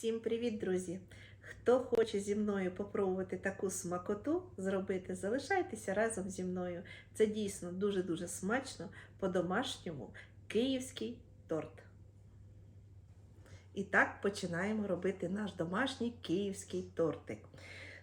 Всім привіт, друзі! Хто хоче зі мною попробувати таку смакоту зробити, залишайтеся разом зі мною. Це дійсно дуже-дуже смачно по-домашньому київський торт. І так починаємо робити наш домашній київський тортик.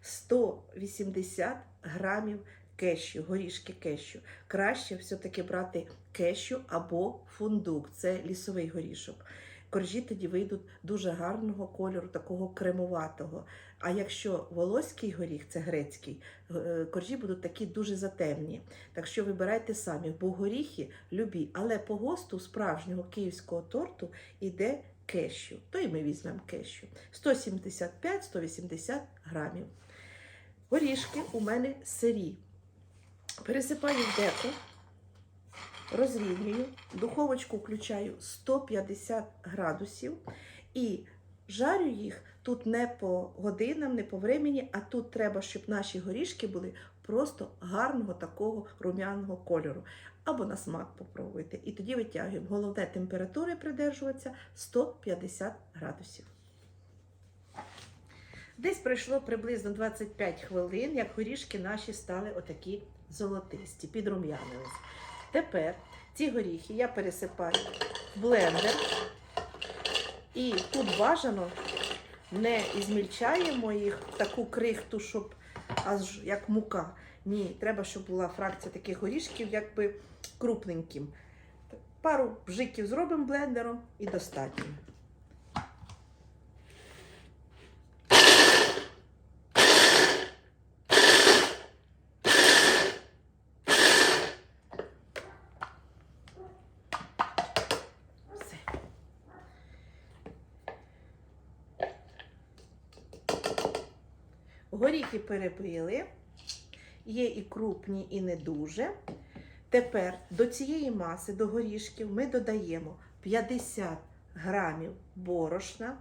180 грамів кешю, горішки кешю. Краще все-таки брати кешю або фундук, це лісовий горішок. Коржі тоді вийдуть дуже гарного кольору, такого кремуватого. А якщо волоський горіх, це грецький, е, коржі будуть такі дуже затемні. Так що вибирайте самі, бо горіхи любі, але по госту справжнього київського торту йде кешю. То і ми візьмемо кешю. 175-180 грамів. Горішки у мене сирі. Пересипаю в деко, розрівнюю, духовочку включаю 150 градусів і жарю їх тут не по годинам, не по времені, а тут треба, щоб наші горішки були просто гарного такого рум'яного кольору. Або на смак попробуйте. І тоді витягуємо. Головне температури придержуватися 150 градусів. Десь пройшло приблизно 25 хвилин, як горішки наші стали отакі золотисті, підрум'янились. Тепер ці горіхи я пересипаю в блендер. І тут бажано не ізмільчаємо їх в таку крихту, щоб аж як мука. Ні, треба, щоб була фракція таких горішків, якби крупненьким. Пару бжиків зробимо блендером і достатньо. Все. Горіхи перебили, є і крупні, і не дуже. Тепер до цієї маси, до горішків, ми додаємо 50 грамів борошна.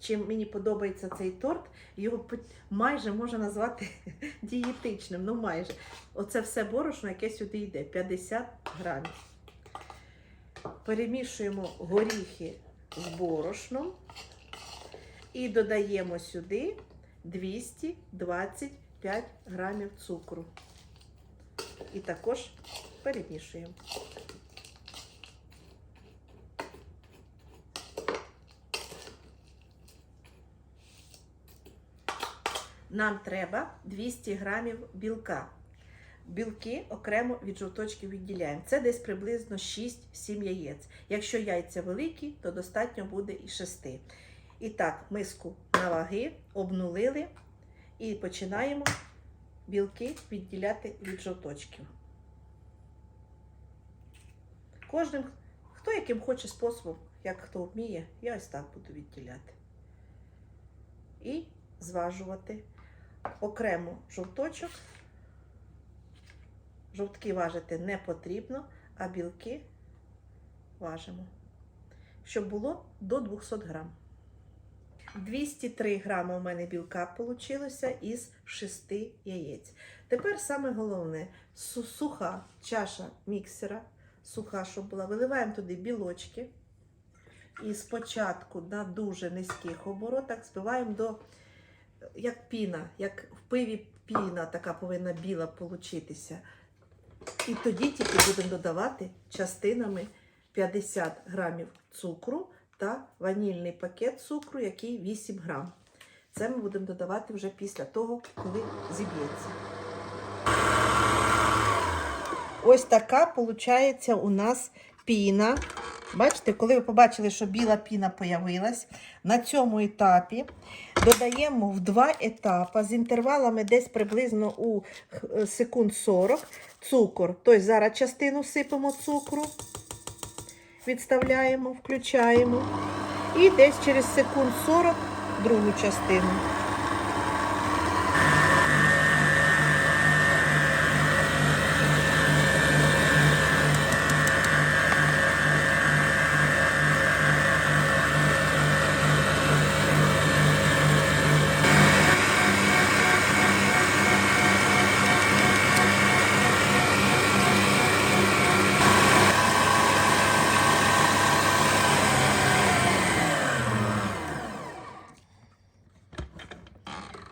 Чим мені подобається цей торт, його майже можна назвати дієтичним. Ну майже. Оце все борошно, яке сюди йде 50 грамів. Перемішуємо горіхи з борошном і додаємо сюди 225 грамів цукру. І також перемішуємо. Нам треба 200 грамів білка. Білки окремо від жовточків відділяємо. Це десь приблизно 6-7 яєць. Якщо яйця великі, то достатньо буде і 6. І так, миску на ваги обнулили і починаємо білки відділяти від жовточків. Кожним, хто яким хоче способом, як хто вміє, я ось так буду відділяти. І зважувати окремо жовточок. Жовтки важити не потрібно, а білки важимо, щоб було до 200 грам. 203 грами у мене білка вийшло із 6 яєць. Тепер саме головне суха чаша міксера, суха, щоб була. Виливаємо туди білочки. І спочатку на дуже низьких оборотах збиваємо до як піна, як в пиві піна така повинна біла получитися. І тоді тільки будемо додавати частинами 50 грамів цукру та ванільний пакет цукру, який 8 грам. Це ми будемо додавати вже після того, коли зіб'ється. Ось така виходить у нас піна. Бачите, коли ви побачили, що біла піна появилась, на цьому етапі додаємо в два етапи з інтервалами десь приблизно у секунд 40 цукор. Тобто зараз частину сипемо цукру, відставляємо, включаємо. І десь через секунд 40 другу частину.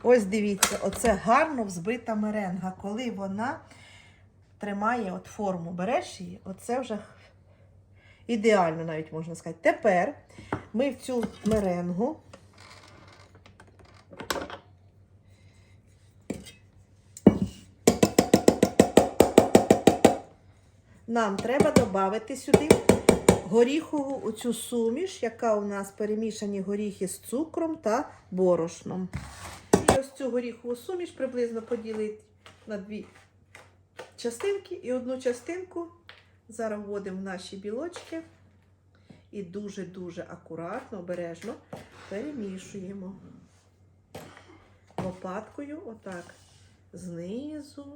Ось дивіться, оце гарно взбита меренга. Коли вона тримає от форму, береш її, оце вже ідеально навіть можна сказати. Тепер ми в цю меренгу нам треба додати сюди горіхову оцю суміш, яка у нас перемішані горіхи з цукром та борошном. Ось цю горіхову суміш приблизно поділити на дві частинки. І одну частинку зараз вводимо в наші білочки і дуже-дуже акуратно, обережно перемішуємо лопаткою, отак, знизу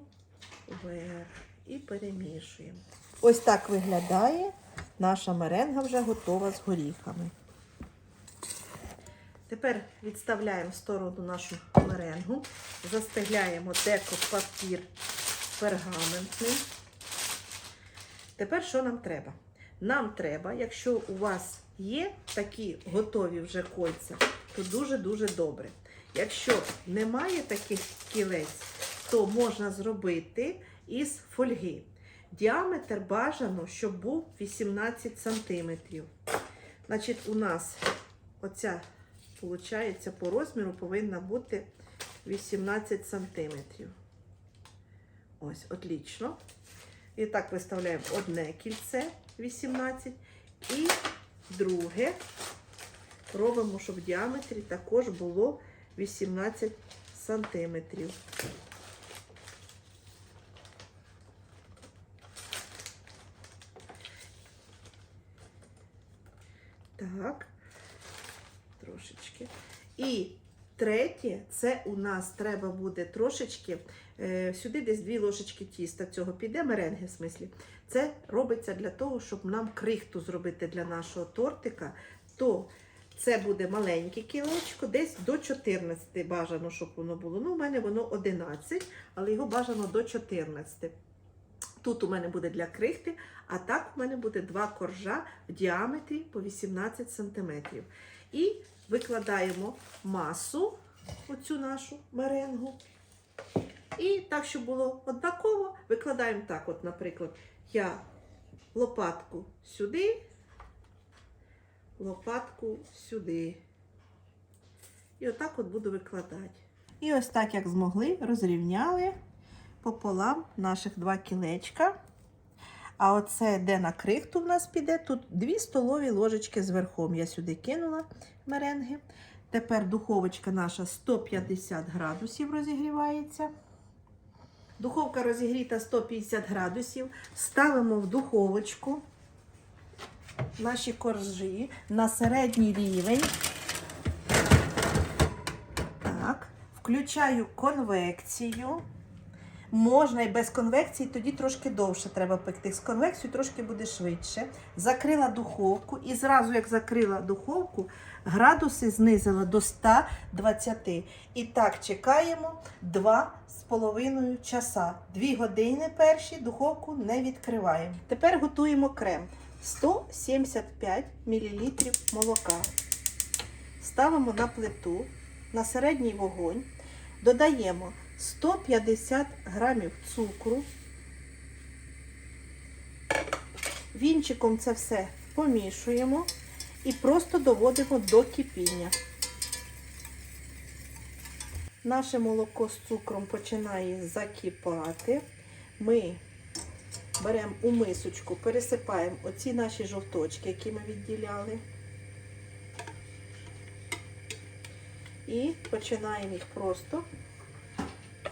вверх і перемішуємо. Ось так виглядає наша меренга вже готова з горіхами. Тепер відставляємо в сторону нашу меренгу, застегляємо деко папір пергаментний. Тепер що нам треба? Нам треба, якщо у вас є такі готові вже кольця, то дуже-дуже добре. Якщо немає таких кілець, то можна зробити із фольги. Діаметр бажано, щоб був 18 см. Значить, у нас оця, виходить, по розміру повинна бути 18 см. Ось, отлично. І так виставляємо одне кільце 18 і друге робимо, щоб в діаметрі також було 18 сантиметрів. Так, трошечки. І третє, це у нас треба буде трошечки, е, сюди десь дві ложечки тіста цього піде, меренги в смислі. Це робиться для того, щоб нам крихту зробити для нашого тортика. То це буде маленьке кілечко, десь до 14 бажано, щоб воно було. Ну, у мене воно 11, але його бажано до 14. Тут у мене буде для крихти, а так у мене буде два коржа в діаметрі по 18 см. І викладаємо масу, оцю нашу меренгу. І так, щоб було однаково, викладаємо так, от, наприклад, я лопатку сюди, лопатку сюди. І отак от буду викладати. І ось так, як змогли, розрівняли пополам наших два кілечка. А оце, де на крихту в нас піде, тут 2 столові ложечки з верхом. Я сюди кинула меренги. Тепер духовочка наша 150 градусів розігрівається. Духовка розігріта 150 градусів. Ставимо в духовочку наші коржі на середній рівень. Так, включаю конвекцію. Можна і без конвекції, тоді трошки довше треба пекти. З конвекцією трошки буде швидше. Закрила духовку і зразу, як закрила духовку, градуси знизила до 120. І так чекаємо 2,5 часа. 2 години перші духовку не відкриваємо. Тепер готуємо крем. 175 мл молока. Ставимо на плиту на середній вогонь. Додаємо 150 грамів цукру. Вінчиком це все помішуємо і просто доводимо до кипіння. Наше молоко з цукром починає закипати. Ми беремо у мисочку, пересипаємо оці наші жовточки, які ми відділяли. І починаємо їх просто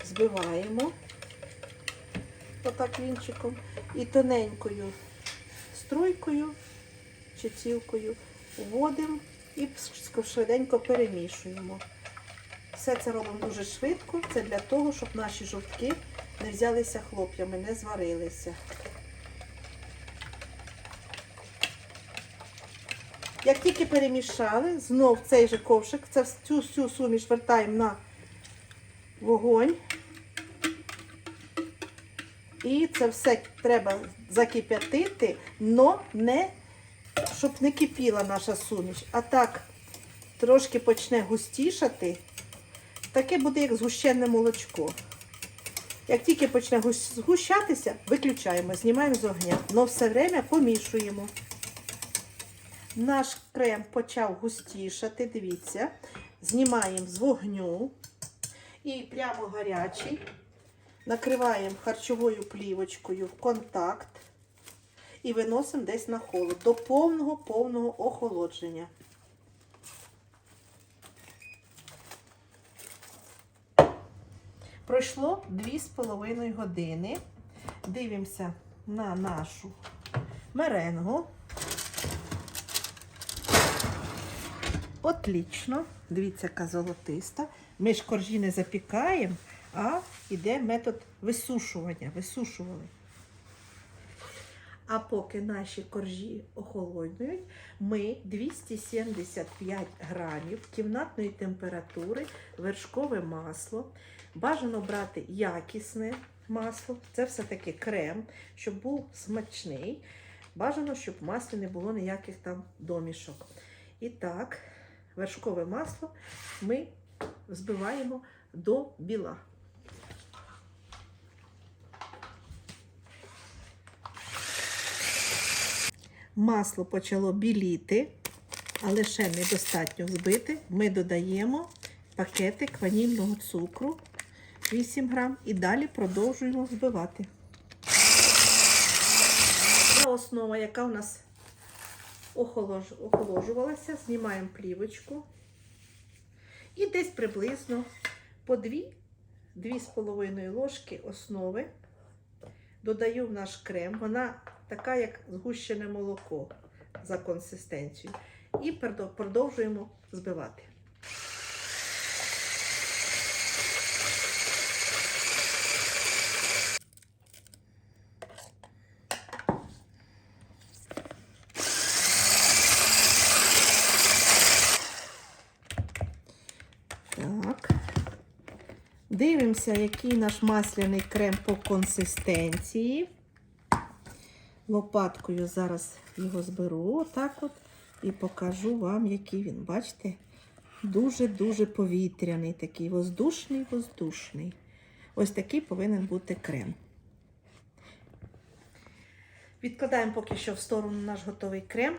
збиваємо отак вінчиком і тоненькою струйкою чи цілкою вводимо і швиденько перемішуємо. Все це робимо дуже швидко. Це для того, щоб наші жовтки не взялися хлоп'ями, не зварилися. Як тільки перемішали, знов цей же ковшик, цю всю суміш вертаємо на вогонь. І це все треба закип'ятити, но не, щоб не кипіла наша суміш. А так трошки почне густішати, Таке буде як згущене молочко. Як тільки почне згущатися, виключаємо, знімаємо з огня. Но все время помішуємо. Наш крем почав густішати, дивіться. Знімаємо з вогню і прямо гарячий. Накриваємо харчовою плівочкою в контакт і виносимо десь на холод до повного повного охолодження. Пройшло 2,5 години. Дивимося на нашу меренгу. Отлично. Дивіться, яка золотиста. Ми ж коржі не запікаємо, а йде метод висушування. Висушували. А поки наші коржі охолоднують, ми 275 грамів кімнатної температури вершкове масло. Бажано брати якісне масло, це все-таки крем, щоб був смачний. Бажано, щоб в маслі не було ніяких там домішок. І так, вершкове масло ми збиваємо до біла. Масло почало біліти, але ще недостатньо збити. Ми додаємо пакетик ванільного цукру 8 грам і далі продовжуємо збивати. Це основа, яка у нас охолож... охолоджувалася, знімаємо плівочку. І десь приблизно по 2-2,5 ложки основи додаю в наш крем. Вона така, як згущене молоко за консистенцією. І продовжуємо збивати. Дивимося, який наш масляний крем по консистенції. Лопаткою зараз його зберу отак от і покажу вам, який він. Бачите? Дуже-дуже повітряний, такий воздушний, воздушний. Ось такий повинен бути крем. Відкладаємо поки що в сторону наш готовий крем.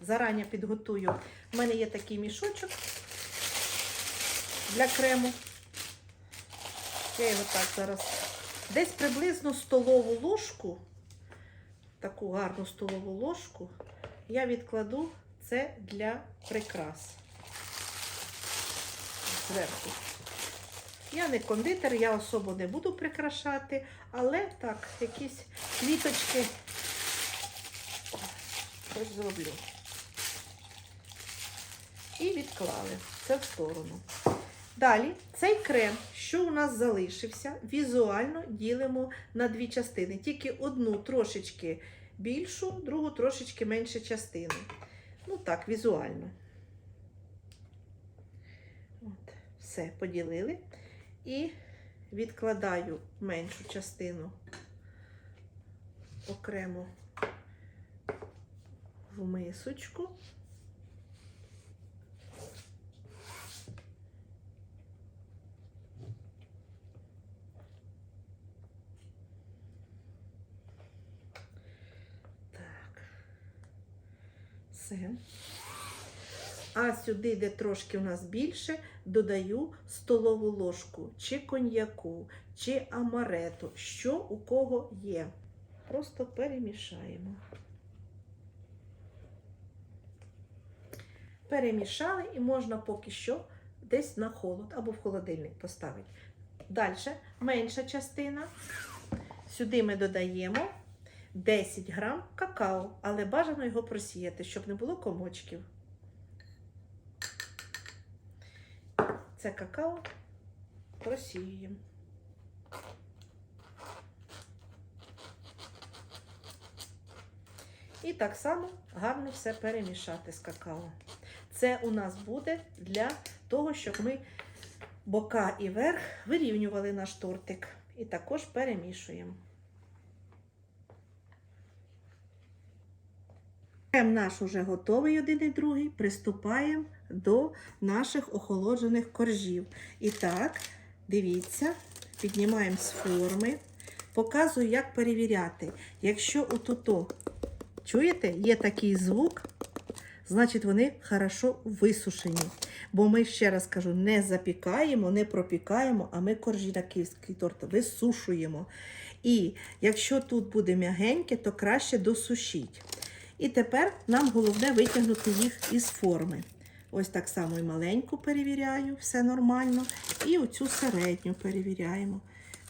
Зарані підготую. У мене є такий мішочок для крему. Я його так зараз десь приблизно столову ложку, таку гарну столову ложку, я відкладу це для прикрас. Зверху. Я не кондитер, я особо не буду прикрашати, але так, якісь квіточки щось зроблю. І відклали це в сторону. Далі цей крем, що у нас залишився, візуально ділимо на дві частини. Тільки одну трошечки більшу, другу трошечки менше частину. Ну так, візуально. От, все, поділили. І відкладаю меншу частину окремо в мисочку. Так. Все. А сюди, де трошки у нас більше, додаю столову ложку чи коньяку, чи амарету, що у кого є. Просто перемішаємо. Перемішали і можна поки що десь на холод або в холодильник поставити. Далі менша частина. Сюди ми додаємо 10 грам какао, але бажано його просіяти, щоб не було комочків. Це какао просіюємо. І так само гарно все перемішати з какао. Це у нас буде для того, щоб ми бока і верх вирівнювали наш тортик. І також перемішуємо. Крем наш уже готовий один і другий. Приступаємо до наших охолоджених коржів. І так, дивіться, піднімаємо з форми. Показую, як перевіряти. Якщо отуто, чуєте, є такий звук, значить вони хорошо висушені. Бо ми, ще раз кажу, не запікаємо, не пропікаємо, а ми коржі на київський торт висушуємо. І якщо тут буде м'ягеньке, то краще досушіть. І тепер нам головне витягнути їх із форми. Ось так само і маленьку перевіряю, все нормально. І оцю середню перевіряємо.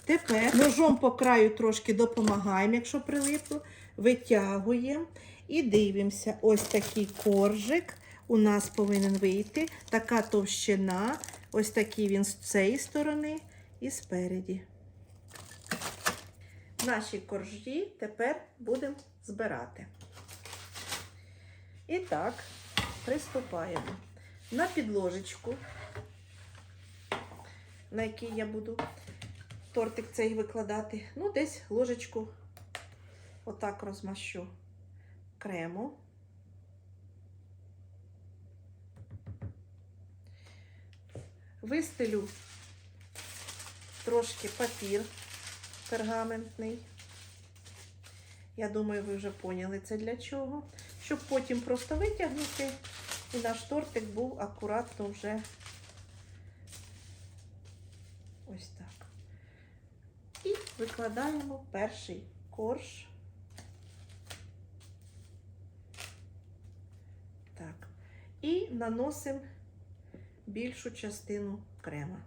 Тепер ножом по краю трошки допомагаємо, якщо прилипло, витягуємо і дивимося. Ось такий коржик у нас повинен вийти. Така товщина, ось такий він з цієї сторони і спереді. Наші коржі тепер будемо збирати. І так, приступаємо на підложечку, на якій я буду тортик цей викладати. Ну, десь ложечку отак розмащу крему. Вистелю трошки папір пергаментний. Я думаю, ви вже поняли це для чого. Щоб потім просто витягнути і наш тортик був акуратно вже ось так. І викладаємо перший корж. Так. І наносимо більшу частину крема.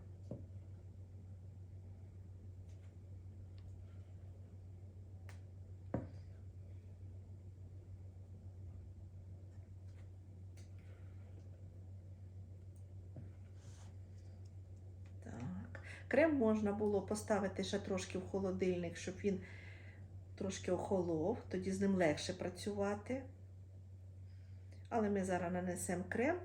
Так. Крем можна було поставити ще трошки в холодильник, щоб він трошки охолов, тоді з ним легше працювати. Але ми зараз нанесемо крем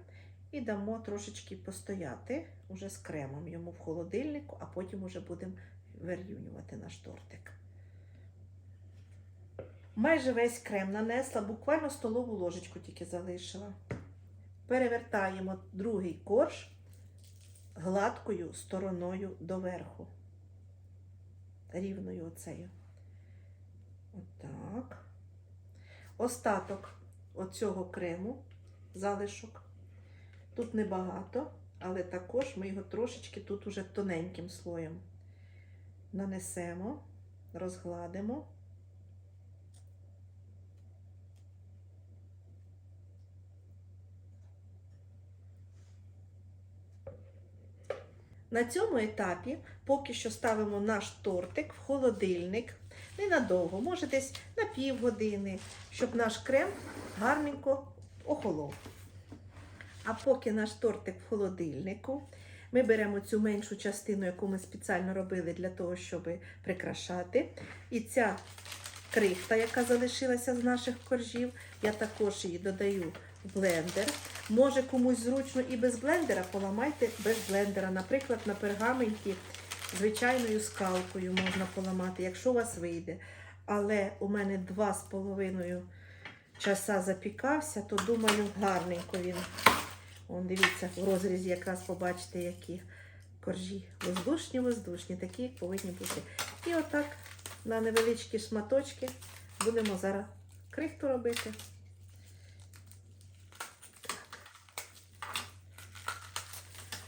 і дамо трошечки постояти уже з кремом йому в холодильнику, а потім уже будемо вирівнювати наш тортик. Майже весь крем нанесла, буквально столову ложечку тільки залишила. Перевертаємо другий корж гладкою стороною доверху. Рівною оцею. Отак. Остаток оцього крему, залишок. Тут небагато, але також ми його трошечки тут уже тоненьким слоєм нанесемо, розгладимо. На цьому етапі поки що ставимо наш тортик в холодильник. Ненадовго, може десь на півгодини, щоб наш крем гарненько охолов. А поки наш тортик в холодильнику, ми беремо цю меншу частину, яку ми спеціально робили для того, щоб прикрашати. І ця крихта, яка залишилася з наших коржів, я також її додаю в блендер. Може комусь зручно і без блендера, поламайте без блендера. Наприклад, на пергаменті звичайною скалкою можна поламати, якщо у вас вийде. Але у мене два з половиною часа запікався, то думаю, гарненько він. Вон, дивіться, в розрізі якраз побачите, які коржі. Воздушні, воздушні, такі повинні бути. І отак на невеличкі шматочки будемо зараз крихту робити.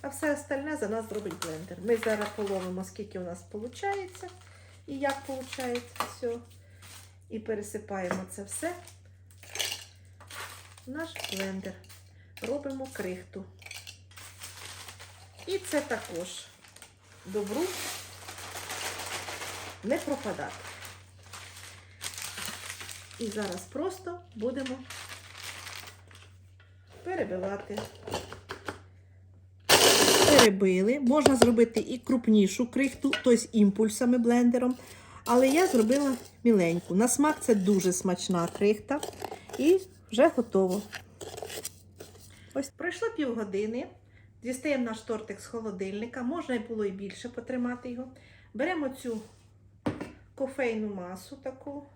А все остальне за нас зробить блендер. Ми зараз половимо, скільки у нас виходить і як виходить все. І пересипаємо це все в наш блендер. Робимо крихту. І це також добру не пропадати. І зараз просто будемо перебивати перебили. Можна зробити і крупнішу крихту, тобто імпульсами блендером. Але я зробила міленьку. На смак це дуже смачна крихта. І вже готово. Ось пройшло півгодини. Дістаємо наш тортик з холодильника. Можна було і більше потримати його. Беремо цю кофейну масу таку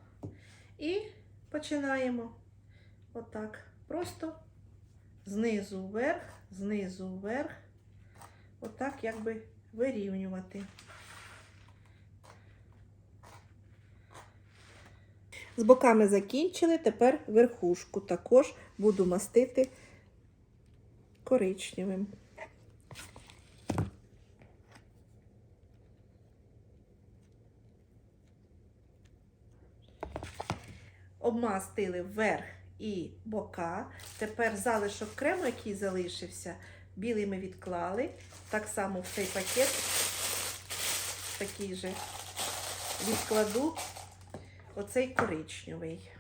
і починаємо отак. Просто знизу вверх, знизу вверх. Отак якби вирівнювати. З боками закінчили, тепер верхушку також буду мастити коричневим. Обмастили верх і бока. Тепер залишок крему, який залишився, білий ми відклали. Так само в цей пакет такий же відкладу оцей коричневий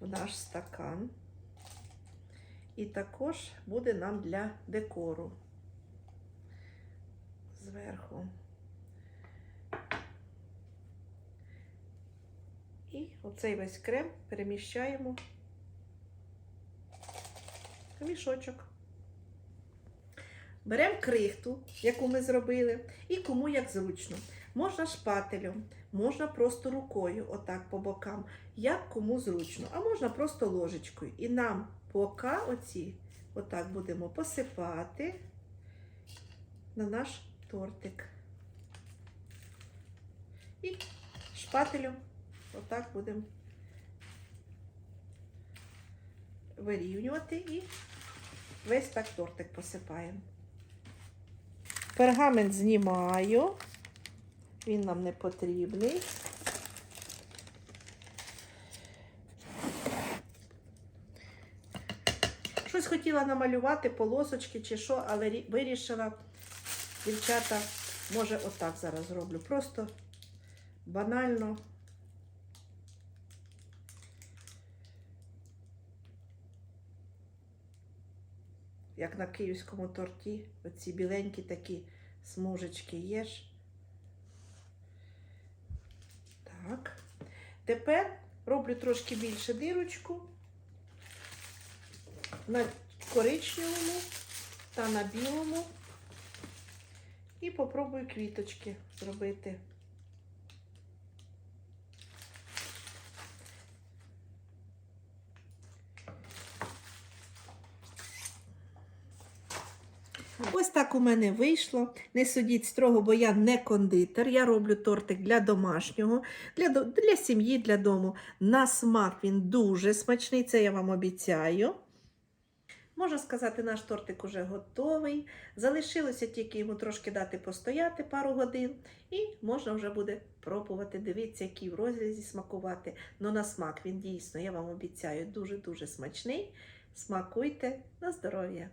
в наш стакан. І також буде нам для декору зверху. І оцей весь крем переміщаємо в мішочок. Беремо крихту, яку ми зробили, і кому як зручно. Можна шпателем, можна просто рукою, отак по бокам, як кому зручно, а можна просто ложечкою. І нам бока оці, отак будемо посипати на наш тортик. І шпателем отак будемо вирівнювати і весь так тортик посипаємо. Пергамент знімаю, він нам не потрібний. Щось хотіла намалювати, полосочки чи що, але вирішила, дівчата, може отак зараз зроблю. Просто банально. Як на київському торті, оці біленькі такі смужечки є ж. Так. Тепер роблю трошки більше дирочку на коричневому та на білому. І попробую квіточки зробити. Ось так у мене вийшло. Не судіть строго, бо я не кондитер. Я роблю тортик для домашнього, для, для сім'ї, для дому. На смак він дуже смачний, це я вам обіцяю. Можна сказати, наш тортик уже готовий. Залишилося тільки йому трошки дати постояти пару годин, і можна вже буде пробувати. Дивіться, який в розрізі смакувати. Ну на смак він дійсно, я вам обіцяю, дуже-дуже смачний. Смакуйте на здоров'я!